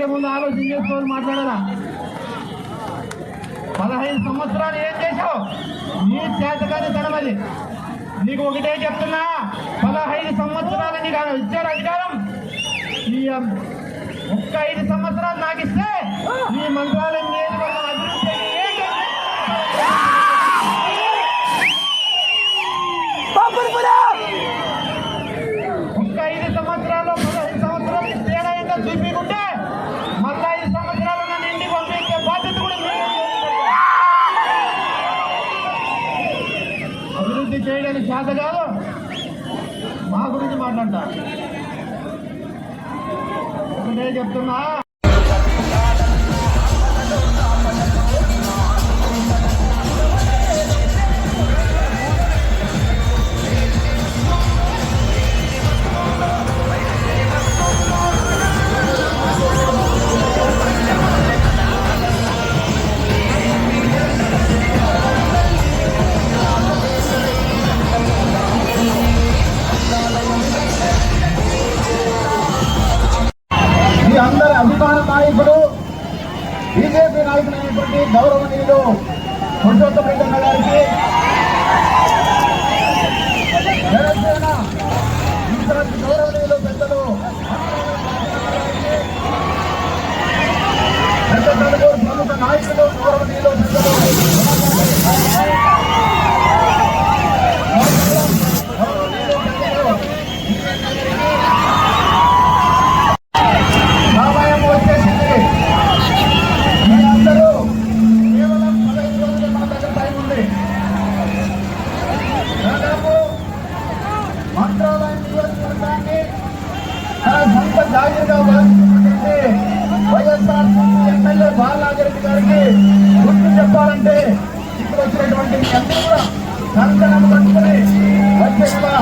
మాట్లాడే ముందు ఆలోచన చేసుకోవాలి మాట్లాడాలా? పదహైదు సంవత్సరాలు ఏం చేశావు? నీ చేతకాని తనమది నీకు ఒకటే చెప్తున్నా పదహైదు సంవత్సరాలు నీకు ఇచ్చారు అధికారం. ఈ ఒక్క ఐదు సంవత్సరాలు నాకు ఇస్తే నీ మంత్రాలయం నియోజకవర్గం అభివృద్ధి ఏం ఒక్క ఐదు సంవత్సరాలు పదహైదు సంవత్సరాలు తేడా ఏంటో చూపించుకుంటే మళ్ళా ఐదు సంవత్సరాలు నన్ను ఇంటికి పంపించే బాధ్యత కూడా మీదే చేస్తున్నారు. అభివృద్ధి చేయడానికి చేత కాదు మా గురించి మాట్లాడతా. ఒకటే చెప్తున్నా. అభిమాన నాయకుడు బీజేపీ నాయకులైనటువంటి గౌరవనీయులు పురుషోత్తమ రెడ్డి గారికి సొంత వైఎస్ఆర్ ఎమ్మెల్యే బాలనాగిరెడ్డి గారికి గుర్తు చెప్పాలంటే ఇక్కడ వచ్చినటువంటి మీ అందరూ కూడా కంకణం కట్టుకుని వచ్చేలా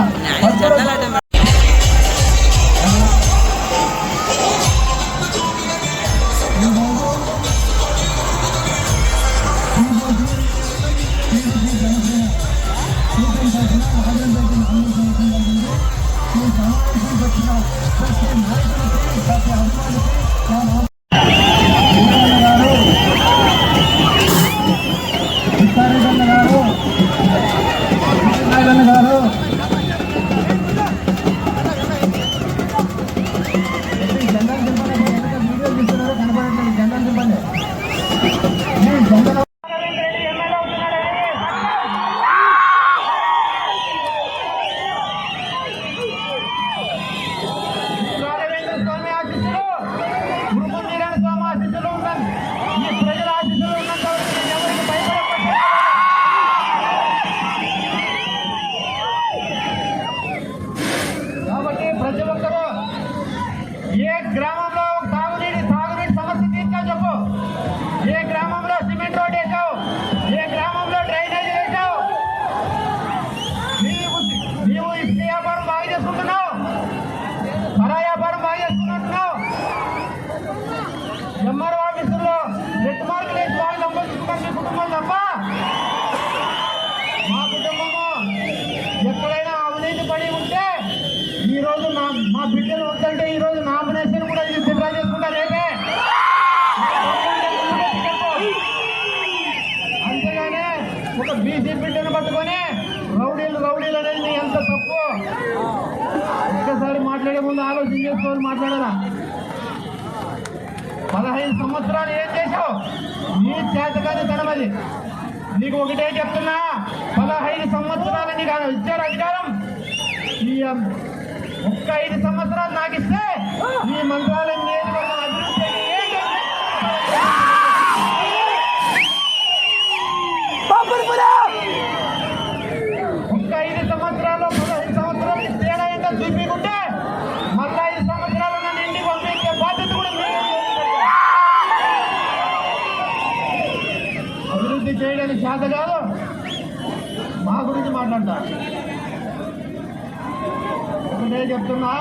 ముందు ఆలోచన చేసుకోవాలి మాట్లాడాలా? పదహైదు సంవత్సరాలు ఏం చేశావు? నీ చేతకాని తనమది. నీకు ఒకటే చెప్తున్నా పదహైదు సంవత్సరాలు నీకు ఇచ్చారు అధికారం. ఈ ఒక్క ఐదు సంవత్సరాలు నాకు ఇస్తే ఈ మంత్రాలయం నియోజకవర్గం అభివృద్ధి అయ్యి ఏం ఒక్క ఐదు సంవత్సరాలు పదహైదు సంవత్సరాలు తేడా ఏంటో చూపించుకుంటే మళ్ళా ఐదు సంవత్సరాలు నన్ను ఇంటికి పంపించే బాధ్యత కూడా మీదే చేస్తున్నారు. అభివృద్ధి చేయడానికి చేత కాదు మా గురించి మాట్లాడతా ఒకటే చెప్తున్నా.